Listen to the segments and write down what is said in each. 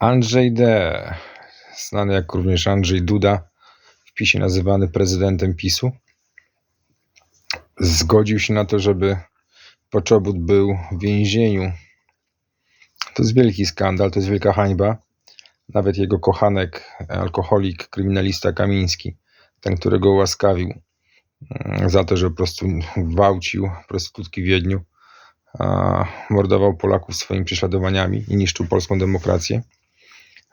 Andrzej D., znany jak również Andrzej Duda, w PiSie nazywany prezydentem PiSu, zgodził się na to, żeby Poczobut był w więzieniu. To jest wielki skandal, to jest wielka hańba. Nawet jego kochanek, alkoholik, kryminalista Kamiński, ten, którego ułaskawił mm, za to, że po prostu gwałcił prostytutki w Wiedniu, mordował Polaków swoimi prześladowaniami i niszczył polską demokrację.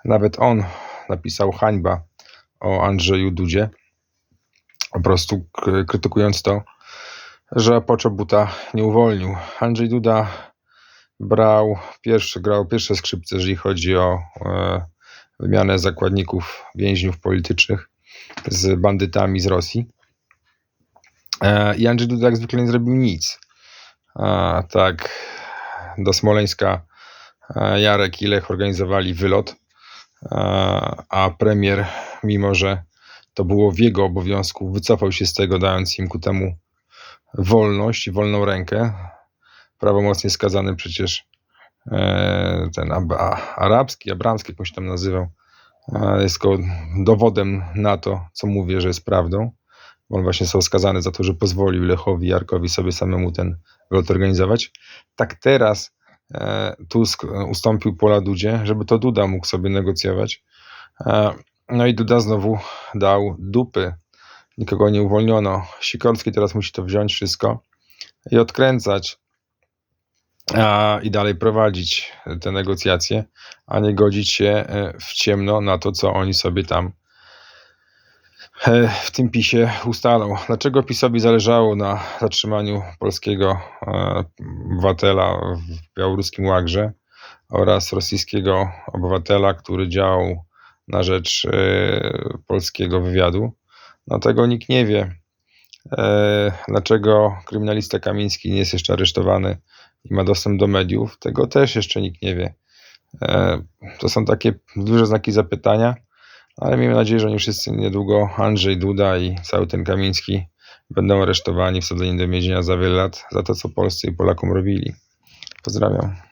Nawet on napisał hańba o Andrzeju Dudzie, po prostu krytykując to, że Poczobuta nie uwolnił. Andrzej Duda brał pierwszy, grał pierwsze skrzypce, jeżeli chodzi o e, wymianę zakładników, więźniów politycznych z bandytami z Rosji. E, I Andrzej Duda jak zwykle nie zrobił nic. Tak, do Smoleńska e, Jarek i Lech organizowali wylot, a premier, mimo że to było w jego obowiązku, wycofał się z tego, dając im ku temu wolność i wolną rękę. Prawomocnie skazany przecież e, ten arabski, abramski, się tam nazywał, jest tylko dowodem na to, co mówię, że jest prawdą. On właśnie został skazany za to, że pozwolił Lechowi, Jarkowi sobie samemu ten wylot organizować. Tak teraz Tusk e, ustąpił pola Dudzie, żeby to Duda mógł sobie negocjować. E, no i Duda znowu dał dupy. Nikogo nie uwolniono. Sikorski teraz musi to wziąć wszystko i odkręcać i dalej prowadzić te negocjacje, a nie godzić się e, w ciemno na to, co oni sobie tam e, w tym PiSie ustalą. Dlaczego PiSowi zależało na zatrzymaniu polskiego e, obywatela białoruskim łagrze oraz rosyjskiego obywatela, który działał na rzecz e, polskiego wywiadu? No tego nikt nie wie. E, Dlaczego kryminalista Kamiński nie jest jeszcze aresztowany i ma dostęp do mediów? Tego też jeszcze nikt nie wie. E, To są takie duże znaki zapytania, ale miejmy nadzieję, że oni wszyscy niedługo, Andrzej Duda i cały ten Kamiński, będą aresztowani, wsadzeni do więzienia za wiele lat za to, co Polsce i Polakom robili. Pozdrawiam.